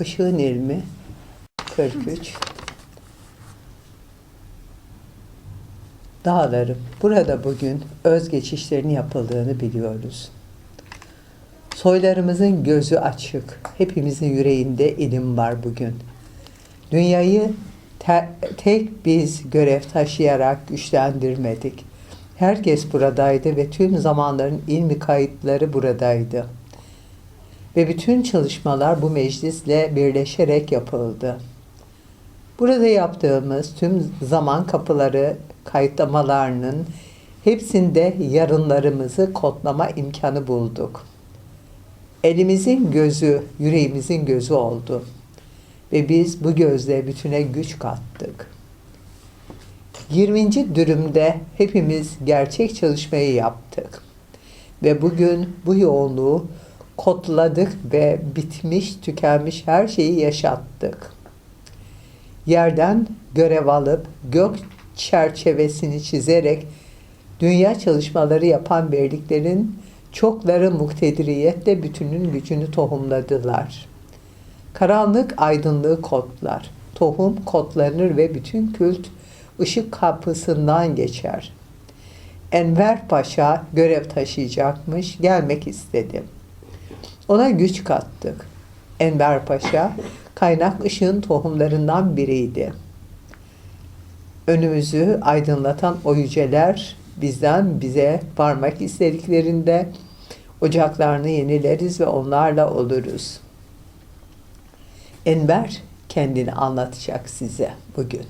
Işığın ilmi 43 Dağlarım. Burada bugün özgeçişlerin yapıldığını biliyoruz. Soylarımızın gözü açık. Hepimizin yüreğinde ilim var bugün. Dünyayı te- tek biz görev taşıyarak güçlendirmedik. Herkes buradaydı ve tüm zamanların ilmi kayıtları buradaydı. Ve bütün çalışmalar bu meclisle birleşerek yapıldı. Burada yaptığımız tüm zaman kapıları kayıtlamalarının hepsinde yarınlarımızı kodlama imkanı bulduk. Elimizin gözü, yüreğimizin gözü oldu. Ve biz bu gözle bütüne güç kattık. 20. dürümde hepimiz gerçek çalışmayı yaptık. Ve bugün bu yoğunluğu kodladık ve bitmiş, tükenmiş her şeyi yaşattık. Yerden görev alıp gök çerçevesini çizerek dünya çalışmaları yapan birliklerin çokları muktediriyetle bütünün gücünü tohumladılar. Karanlık aydınlığı kodlar. Tohum kodlanır ve bütün kült ışık kapısından geçer. Enver Paşa görev taşıyacakmış, gelmek istedim. Ona güç kattık. Enver Paşa kaynak ışığın tohumlarından biriydi. Önümüzü aydınlatan o yüceler bizden bize varmak istediklerinde ocaklarını yenileriz ve onlarla oluruz. Enver kendini anlatacak size bugün.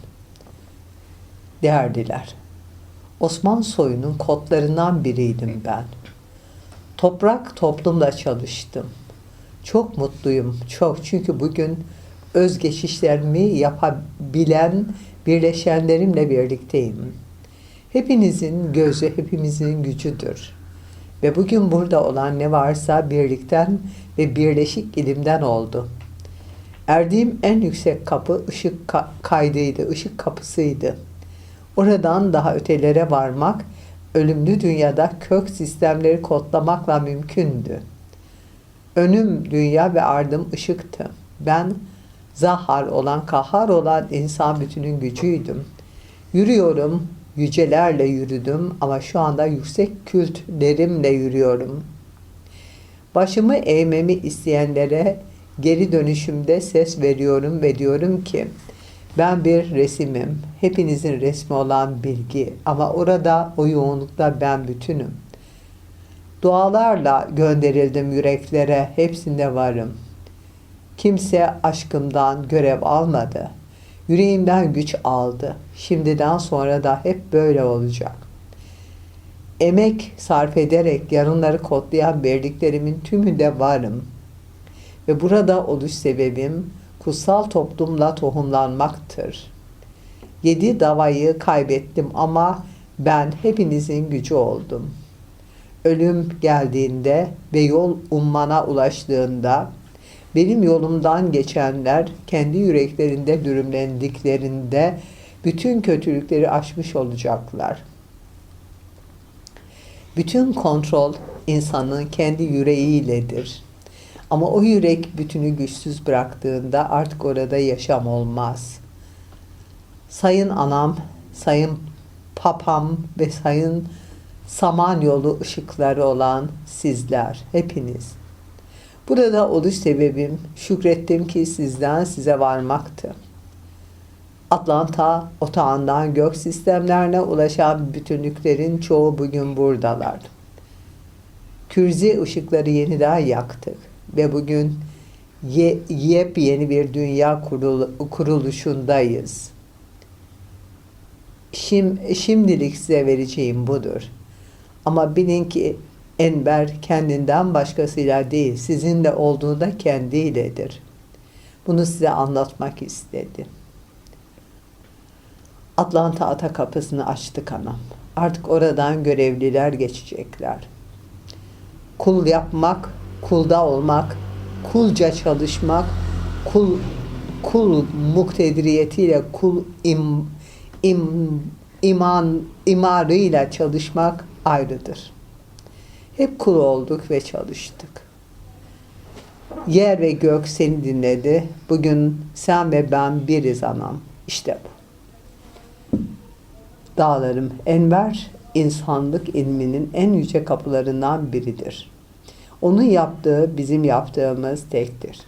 Değerliler, Osman soyunun kodlarından biriydim ben. Toprak toplumla çalıştım. Çok mutluyum, çok. Çünkü bugün özgeçişlerimi yapabilen birleşenlerimle birlikteyim. Hepinizin gözü, hepimizin gücüdür. Ve bugün burada olan ne varsa birlikten ve birleşik ilimden oldu. Erdiğim en yüksek kapı ışık ka- kaydıydı, ışık kapısıydı. Oradan daha ötelere varmak, ölümlü dünyada kök sistemleri kodlamakla mümkündü. Önüm dünya ve ardım ışıktı. Ben zahar olan, kahar olan insan bütünün gücüydüm. Yürüyorum, yücelerle yürüdüm ama şu anda yüksek kültlerimle yürüyorum. Başımı eğmemi isteyenlere geri dönüşümde ses veriyorum ve diyorum ki ben bir resimim. Hepinizin resmi olan bilgi ama orada o yoğunlukta ben bütünüm. Dualarla gönderildim yüreklere, hepsinde varım. Kimse aşkımdan görev almadı. Yüreğimden güç aldı. Şimdiden sonra da hep böyle olacak. Emek sarf ederek yarınları kodlayan birliklerimin tümünde varım. Ve burada oluş sebebim kutsal toplumla tohumlanmaktır. Yedi davayı kaybettim ama ben hepinizin gücü oldum. Ölüm geldiğinde ve yol ummana ulaştığında benim yolumdan geçenler kendi yüreklerinde dürümlendiklerinde bütün kötülükleri aşmış olacaklar. Bütün kontrol insanın kendi yüreğiyledir. Ama o yürek bütünü güçsüz bıraktığında artık orada yaşam olmaz. Sayın anam, sayın papam ve sayın samanyolu ışıkları olan sizler, hepiniz. Burada oluş sebebim şükrettim ki sizden size varmaktı. Atlanta otağından gök sistemlerine ulaşan bütünlüklerin çoğu bugün buradalar. Kürzi ışıkları yeniden yaktık ve bugün ye, yepyeni bir dünya kurul, kuruluşundayız. Şim, şimdilik size vereceğim budur. Ama bilin ki Enver kendinden başkasıyla değil, sizinle olduğu da kendiyledir. Bunu size anlatmak istedim. Atlanta ata kapısını açtık anam. Artık oradan görevliler geçecekler. Kul yapmak, kulda olmak, kulca çalışmak, kul kul muktediriyetiyle, kul im, im, iman imarıyla çalışmak ayrıdır. Hep kul olduk ve çalıştık. Yer ve gök seni dinledi. Bugün sen ve ben biriz anam. İşte bu. Dağlarım Enver insanlık ilminin en yüce kapılarından biridir. Onun yaptığı bizim yaptığımız tektir.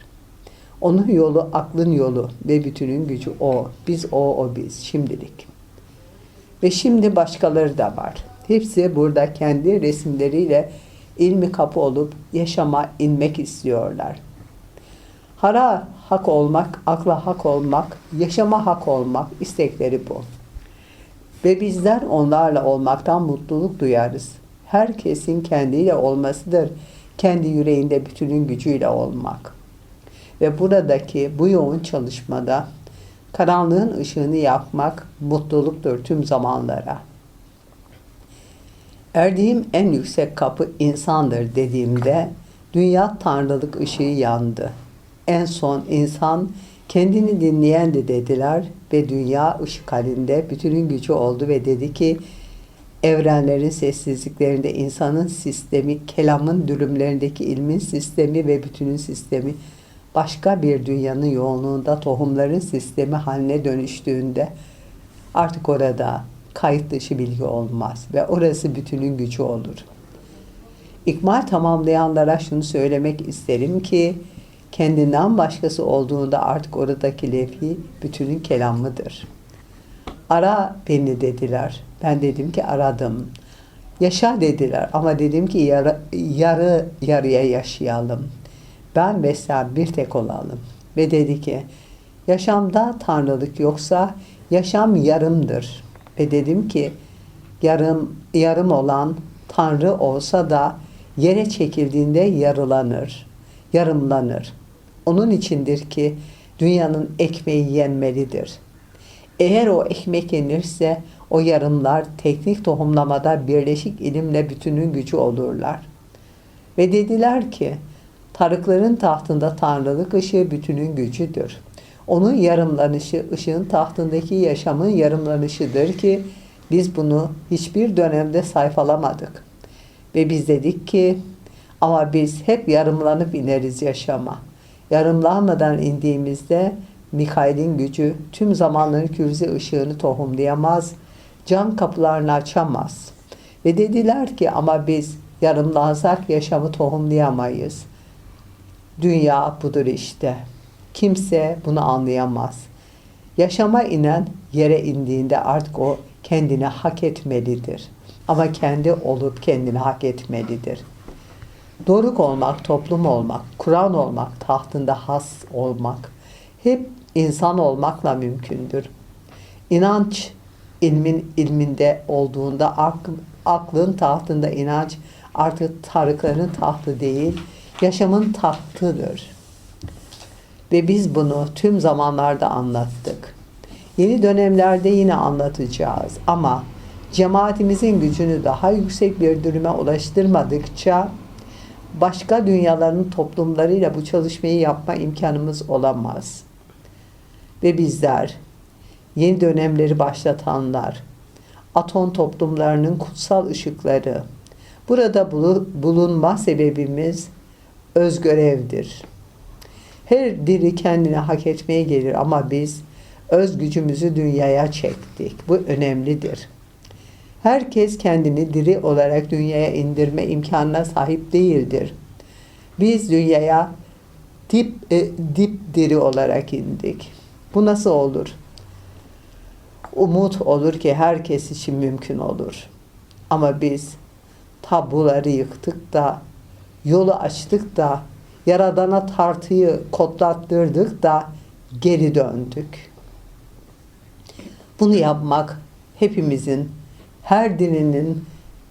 Onun yolu aklın yolu ve bütünün gücü o. Biz o, o biz şimdilik. Ve şimdi başkaları da var. Hepsi burada kendi resimleriyle ilmi kapı olup yaşama inmek istiyorlar. Hara hak olmak, akla hak olmak, yaşama hak olmak istekleri bu. Ve bizler onlarla olmaktan mutluluk duyarız. Herkesin kendiyle olmasıdır. Kendi yüreğinde bütünün gücüyle olmak. Ve buradaki bu yoğun çalışmada karanlığın ışığını yakmak mutluluktur tüm zamanlara. Erdiğim en yüksek kapı insandır dediğimde dünya tanrılık ışığı yandı. En son insan kendini dinleyendi dediler ve dünya ışık halinde bütünün gücü oldu ve dedi ki evrenlerin sessizliklerinde insanın sistemi, kelamın dürümlerindeki ilmin sistemi ve bütünün sistemi başka bir dünyanın yoğunluğunda tohumların sistemi haline dönüştüğünde artık orada kayıt dışı bilgi olmaz ve orası bütünün gücü olur. İkmal tamamlayanlara şunu söylemek isterim ki kendinden başkası olduğunda artık oradaki levhi bütünün kelamıdır. Ara beni dediler. Ben dedim ki aradım. Yaşa dediler ama dedim ki yarı, yarı yarıya yaşayalım. Ben ve sen bir tek olalım. Ve dedi ki yaşamda tanrılık yoksa yaşam yarımdır. Ve dedim ki yarım yarım olan tanrı olsa da yere çekildiğinde yarılanır, yarımlanır. Onun içindir ki dünyanın ekmeği yenmelidir. Eğer o ekmek yenirse o yarımlar teknik tohumlamada birleşik ilimle bütünün gücü olurlar. Ve dediler ki tarıkların tahtında tanrılık ışığı bütünün gücüdür. Onun yarımlanışı ışığın tahtındaki yaşamın yarımlanışıdır ki biz bunu hiçbir dönemde sayfalamadık. Ve biz dedik ki ama biz hep yarımlanıp ineriz yaşama. Yarımlanmadan indiğimizde Mikail'in gücü tüm zamanların kürzi ışığını tohumlayamaz, can kapılarını açamaz. Ve dediler ki ama biz yarımlansak yaşamı tohumlayamayız. Dünya budur işte. Kimse bunu anlayamaz. Yaşama inen yere indiğinde artık o kendini hak etmelidir. Ama kendi olup kendini hak etmelidir. Doruk olmak, toplum olmak, Kur'an olmak, tahtında has olmak hep insan olmakla mümkündür. İnanç ilmin ilminde olduğunda akl, aklın tahtında inanç artık tarıkların tahtı değil, yaşamın tahtıdır. Ve biz bunu tüm zamanlarda anlattık. Yeni dönemlerde yine anlatacağız ama cemaatimizin gücünü daha yüksek bir dürüme ulaştırmadıkça başka dünyaların toplumlarıyla bu çalışmayı yapma imkanımız olamaz. Ve bizler, yeni dönemleri başlatanlar, atom toplumlarının kutsal ışıkları, burada bulunma sebebimiz özgörevdir. Her diri kendine hak etmeye gelir ama biz öz gücümüzü dünyaya çektik. Bu önemlidir. Herkes kendini diri olarak dünyaya indirme imkanına sahip değildir. Biz dünyaya dip, e, dip diri olarak indik. Bu nasıl olur? Umut olur ki herkes için mümkün olur. Ama biz tabuları yıktık da, yolu açtık da, Yaradan'a tartıyı kodlattırdık da geri döndük. Bunu yapmak hepimizin, her dininin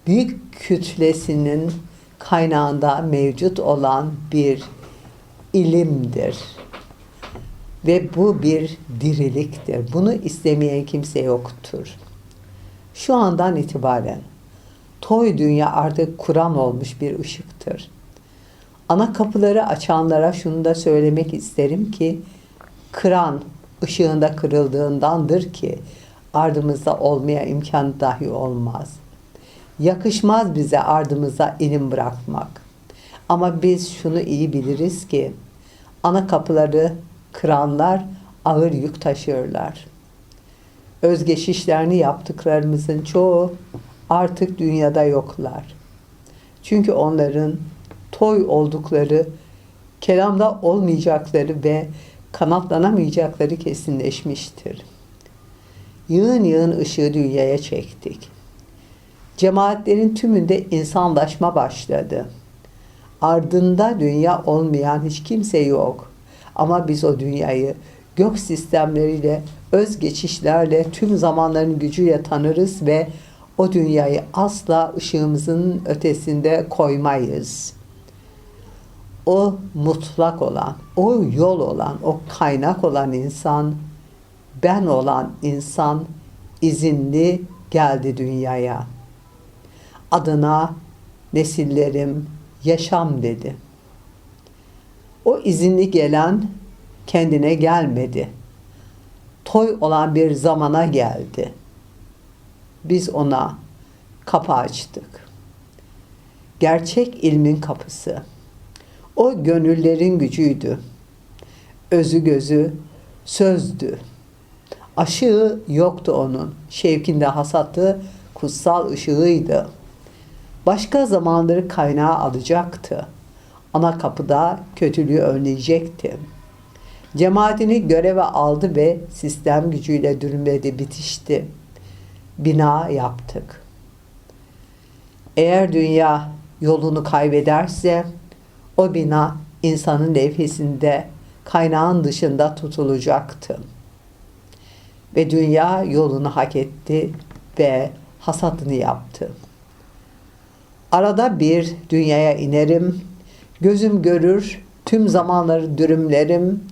büyük kütlesinin kaynağında mevcut olan bir ilimdir. Ve bu bir diriliktir. Bunu istemeyen kimse yoktur. Şu andan itibaren toy dünya artık Kur'an olmuş bir ışıktır. Ana kapıları açanlara şunu da söylemek isterim ki kıran ışığında kırıldığındandır ki ardımızda olmaya imkan dahi olmaz. Yakışmaz bize ardımıza ilim bırakmak. Ama biz şunu iyi biliriz ki Ana kapıları kıranlar ağır yük taşırlar. Özgeçişlerini yaptıklarımızın çoğu artık dünyada yoklar. Çünkü onların toy oldukları, kelamda olmayacakları ve kanatlanamayacakları kesinleşmiştir. Yığın yığın ışığı dünyaya çektik. Cemaatlerin tümünde insanlaşma başladı. Ardında dünya olmayan hiç kimse yok. Ama biz o dünyayı gök sistemleriyle, öz geçişlerle, tüm zamanların gücüyle tanırız ve o dünyayı asla ışığımızın ötesinde koymayız. O mutlak olan, o yol olan, o kaynak olan insan, ben olan insan izinli geldi dünyaya. Adına nesillerim yaşam dedi. O izinli gelen kendine gelmedi. Toy olan bir zamana geldi. Biz ona kapı açtık. Gerçek ilmin kapısı. O gönüllerin gücüydü. Özü gözü sözdü. Aşığı yoktu onun. Şevkinde hasatı kutsal ışığıydı. Başka zamanları kaynağı alacaktı. Ana kapıda kötülüğü önleyecekti. Cemaatini göreve aldı ve sistem gücüyle dürümledi, bitişti. Bina yaptık. Eğer dünya yolunu kaybederse o bina insanın levhesinde kaynağın dışında tutulacaktı. Ve dünya yolunu hak etti ve hasatını yaptı. Arada bir dünyaya inerim, gözüm görür, tüm zamanları dürümlerim,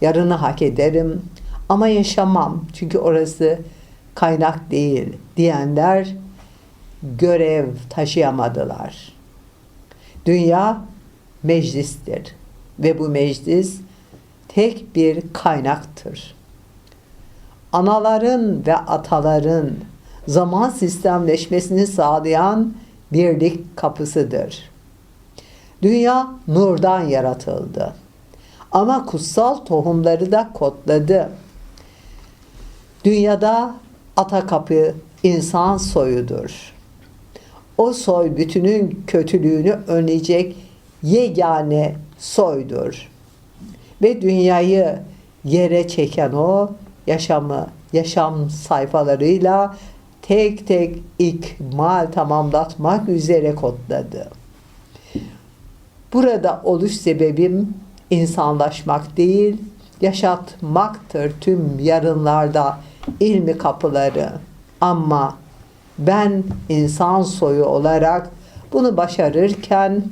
yarını hak ederim ama yaşamam çünkü orası kaynak değil diyenler görev taşıyamadılar. Dünya meclistir ve bu meclis tek bir kaynaktır. Anaların ve ataların zaman sistemleşmesini sağlayan birlik kapısıdır. Dünya nurdan yaratıldı. Ama kutsal tohumları da kodladı. Dünyada ata kapı insan soyudur. O soy bütünün kötülüğünü önleyecek yegane soydur. Ve dünyayı yere çeken o yaşamı, yaşam sayfalarıyla tek tek ikmal tamamlatmak üzere kodladı. Burada oluş sebebim insanlaşmak değil, yaşatmaktır tüm yarınlarda ilmi kapıları. Ama ben insan soyu olarak bunu başarırken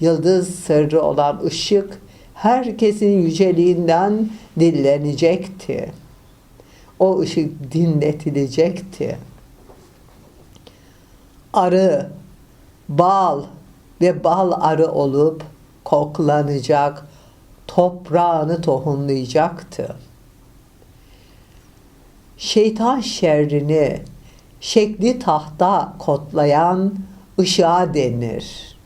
yıldız sırrı olan ışık herkesin yüceliğinden dinlenecekti. O ışık dinletilecekti. Arı, bal ve bal arı olup koklanacak, toprağını tohumlayacaktı. Şeytan şerrini şekli tahta kotlayan ışığa denir.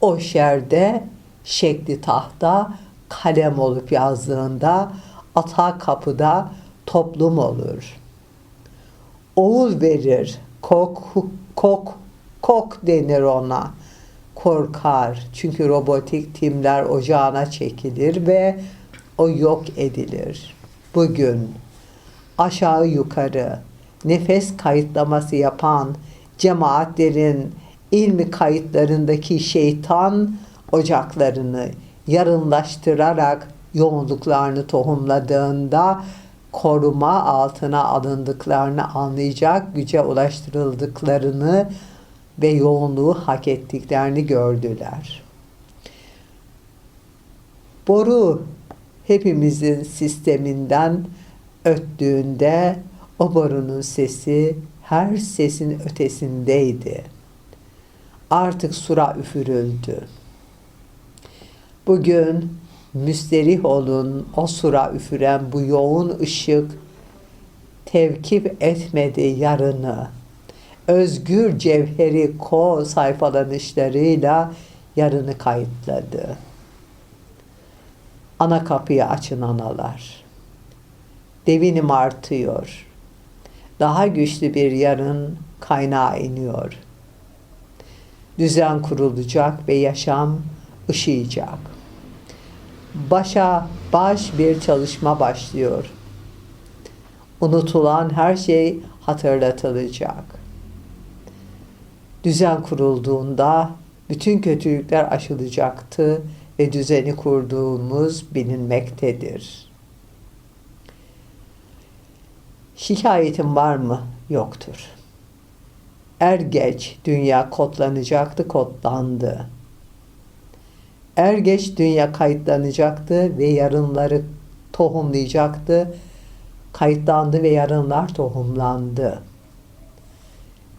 O şerde şekli tahta kalem olup yazdığında ata kapıda toplum olur. Oğul verir, kok, kok, kok denir ona. Korkar çünkü robotik timler ocağına çekilir ve o yok edilir. Bugün aşağı yukarı nefes kayıtlaması yapan cemaatlerin ilmi kayıtlarındaki şeytan ocaklarını yarınlaştırarak yoğunluklarını tohumladığında koruma altına alındıklarını anlayacak güce ulaştırıldıklarını ve yoğunluğu hak ettiklerini gördüler. Boru hepimizin sisteminden öttüğünde o borunun sesi her sesin ötesindeydi. Artık sura üfürüldü. Bugün müsterih olun o sura üfüren bu yoğun ışık tevkif etmedi yarını. Özgür cevheri ko sayfalanışlarıyla yarını kayıtladı. Ana kapıyı açın analar. Devinim artıyor. Daha güçlü bir yarın kaynağı iniyor. Düzen kurulacak ve yaşam ışıyacak. Başa baş bir çalışma başlıyor. Unutulan her şey hatırlatılacak. Düzen kurulduğunda bütün kötülükler aşılacaktı ve düzeni kurduğumuz bilinmektedir. Şikayetin var mı? Yoktur. Er geç dünya kodlanacaktı, kodlandı. Er geç dünya kayıtlanacaktı ve yarınları tohumlayacaktı. Kayıtlandı ve yarınlar tohumlandı.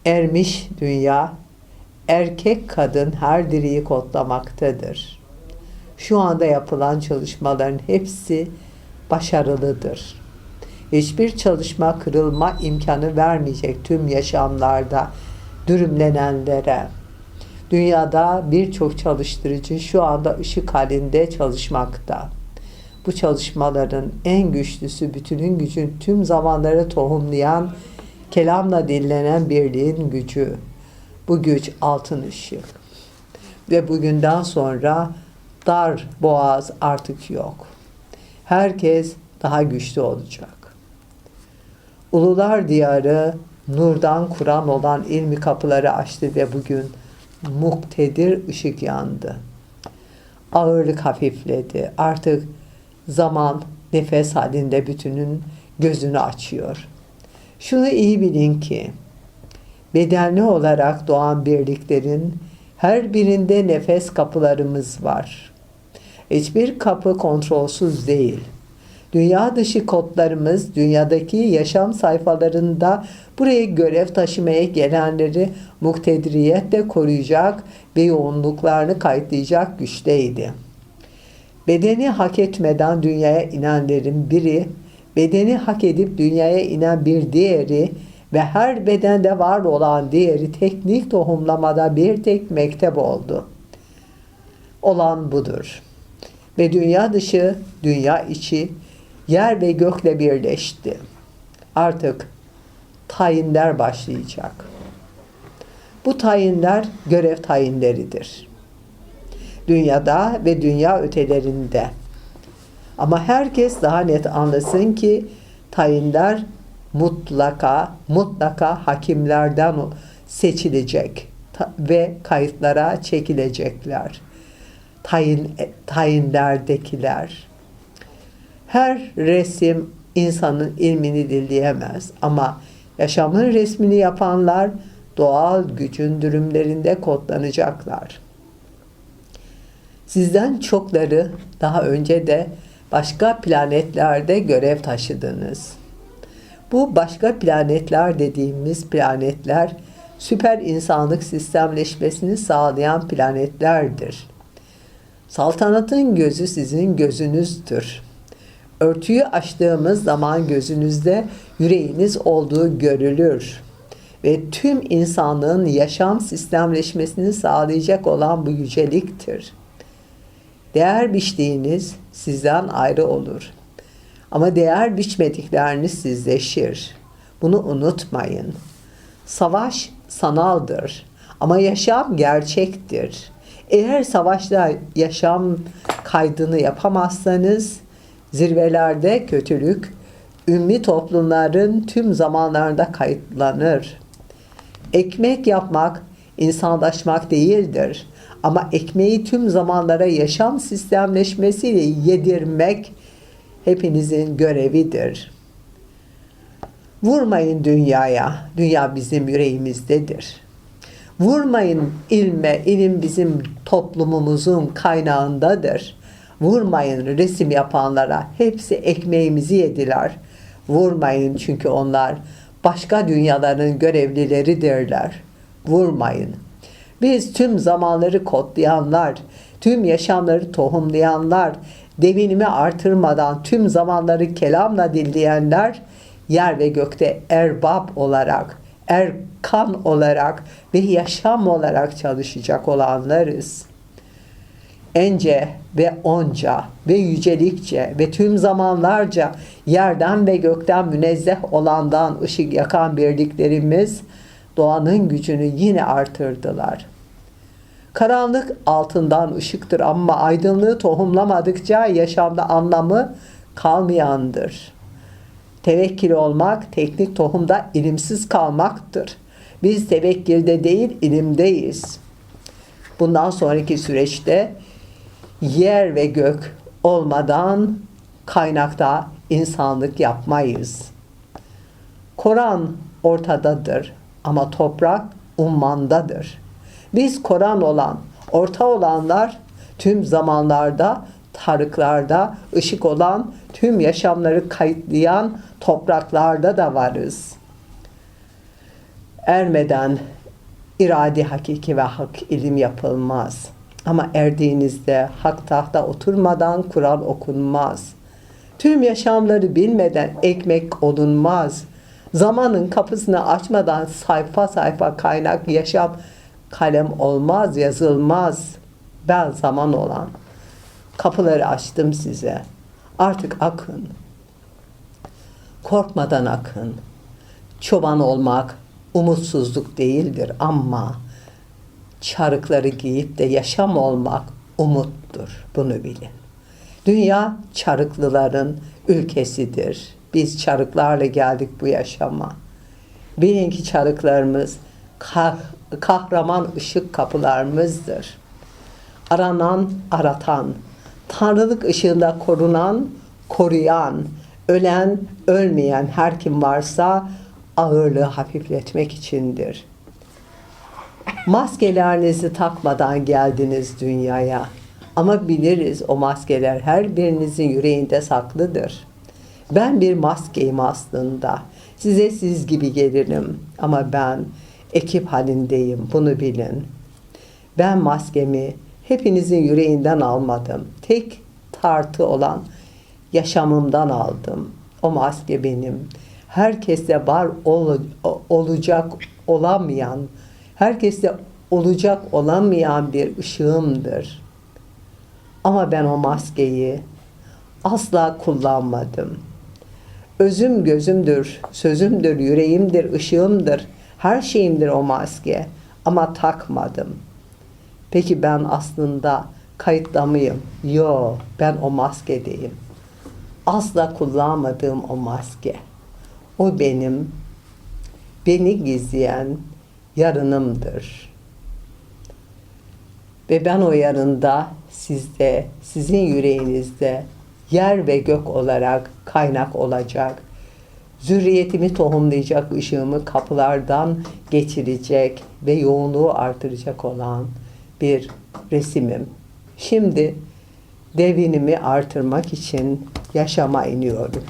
Ermiş dünya erkek kadın her diriyi kodlamaktadır. Şu anda yapılan çalışmaların hepsi başarılıdır. Hiçbir çalışma kırılma imkanı vermeyecek tüm yaşamlarda dürümlenenlere. Dünyada birçok çalıştırıcı şu anda ışık halinde çalışmakta. Bu çalışmaların en güçlüsü bütünün gücün tüm zamanları tohumlayan, kelamla dinlenen birliğin gücü. Bu güç altın ışık. Ve bugünden sonra dar boğaz artık yok. Herkes daha güçlü olacak. Ulular diyarı nurdan Kur'an olan ilmi kapıları açtı ve bugün muktedir ışık yandı. Ağırlık hafifledi. Artık zaman nefes halinde bütünün gözünü açıyor. Şunu iyi bilin ki bedenli olarak doğan birliklerin her birinde nefes kapılarımız var. Hiçbir kapı kontrolsüz değil. Dünya dışı kodlarımız dünyadaki yaşam sayfalarında buraya görev taşımaya gelenleri muktediriyetle koruyacak ve yoğunluklarını kayıtlayacak güçteydi. Bedeni hak etmeden dünyaya inenlerin biri, bedeni hak edip dünyaya inen bir diğeri ve her bedende var olan diğeri teknik tohumlamada bir tek mektep oldu. Olan budur. Ve dünya dışı, dünya içi, yer ve gökle birleşti. Artık tayinler başlayacak. Bu tayinler görev tayinleridir. Dünyada ve dünya ötelerinde. Ama herkes daha net anlasın ki tayinler mutlaka mutlaka hakimlerden seçilecek ve kayıtlara çekilecekler. Tayin tayinlerdekiler. Her resim insanın ilmini dilleyemez ama yaşamın resmini yapanlar doğal gücün dürümlerinde kodlanacaklar. Sizden çokları daha önce de başka planetlerde görev taşıdınız. Bu başka planetler dediğimiz planetler süper insanlık sistemleşmesini sağlayan planetlerdir. Saltanatın gözü sizin gözünüzdür. Örtüyü açtığımız zaman gözünüzde yüreğiniz olduğu görülür. Ve tüm insanlığın yaşam sistemleşmesini sağlayacak olan bu yüceliktir. Değer biçtiğiniz sizden ayrı olur. Ama değer biçmedikleriniz sizleşir. Bunu unutmayın. Savaş sanaldır ama yaşam gerçektir. Eğer savaşta yaşam kaydını yapamazsanız zirvelerde kötülük ümmi toplumların tüm zamanlarında kayıtlanır. Ekmek yapmak insanlaşmak değildir. Ama ekmeği tüm zamanlara yaşam sistemleşmesiyle yedirmek hepinizin görevidir. Vurmayın dünyaya. Dünya bizim yüreğimizdedir. Vurmayın ilme. ilim bizim toplumumuzun kaynağındadır. Vurmayın resim yapanlara. Hepsi ekmeğimizi yediler. Vurmayın çünkü onlar başka dünyaların görevlileridirler. Vurmayın. Biz tüm zamanları kodlayanlar, tüm yaşamları tohumlayanlar, devinimi artırmadan tüm zamanları kelamla dinleyenler, yer ve gökte erbab olarak, erkan olarak ve yaşam olarak çalışacak olanlarız. Ence ve onca ve yücelikçe ve tüm zamanlarca yerden ve gökten münezzeh olandan ışık yakan birliklerimiz doğanın gücünü yine artırdılar. Karanlık altından ışıktır ama aydınlığı tohumlamadıkça yaşamda anlamı kalmayandır. Tevekkül olmak, teknik tohumda ilimsiz kalmaktır. Biz tevekkülde değil, ilimdeyiz. Bundan sonraki süreçte yer ve gök olmadan kaynakta insanlık yapmayız. Koran ortadadır ama toprak ummandadır. Biz Koran olan, orta olanlar tüm zamanlarda, tarıklarda, ışık olan, tüm yaşamları kayıtlayan topraklarda da varız. Ermeden iradi hakiki ve hak ilim yapılmaz. Ama erdiğinizde hak tahta oturmadan Kur'an okunmaz. Tüm yaşamları bilmeden ekmek olunmaz. Zamanın kapısını açmadan sayfa sayfa kaynak yaşam kalem olmaz, yazılmaz. Ben zaman olan. Kapıları açtım size. Artık akın. Korkmadan akın. Çoban olmak umutsuzluk değildir ama çarıkları giyip de yaşam olmak umuttur. Bunu bilin. Dünya çarıklıların ülkesidir. Biz çarıklarla geldik bu yaşama. Bilin ki çarıklarımız kah- kahraman ışık kapılarımızdır. Aranan, aratan, tanrılık ışığında korunan, koruyan, ölen, ölmeyen her kim varsa ağırlığı hafifletmek içindir. Maskelerinizi takmadan geldiniz dünyaya. Ama biliriz o maskeler her birinizin yüreğinde saklıdır. Ben bir maskeyim aslında. Size siz gibi gelirim ama ben ekip halindeyim. Bunu bilin. Ben maskemi hepinizin yüreğinden almadım. Tek tartı olan yaşamımdan aldım. O maske benim. Herkeste var ol- olacak olamayan, herkeste olacak olamayan bir ışığımdır. Ama ben o maskeyi asla kullanmadım. Özüm gözümdür, sözümdür, yüreğimdir, ışığımdır, her şeyimdir o maske. Ama takmadım. Peki ben aslında kayıtlı mıyım? Yo, ben o maskedeyim. Asla kullanmadığım o maske. O benim, beni gizleyen yarınımdır. Ve ben o yarında sizde, sizin yüreğinizde yer ve gök olarak kaynak olacak. Zürriyetimi tohumlayacak ışığımı kapılardan geçirecek ve yoğunluğu artıracak olan bir resimim. Şimdi devinimi artırmak için yaşama iniyorum.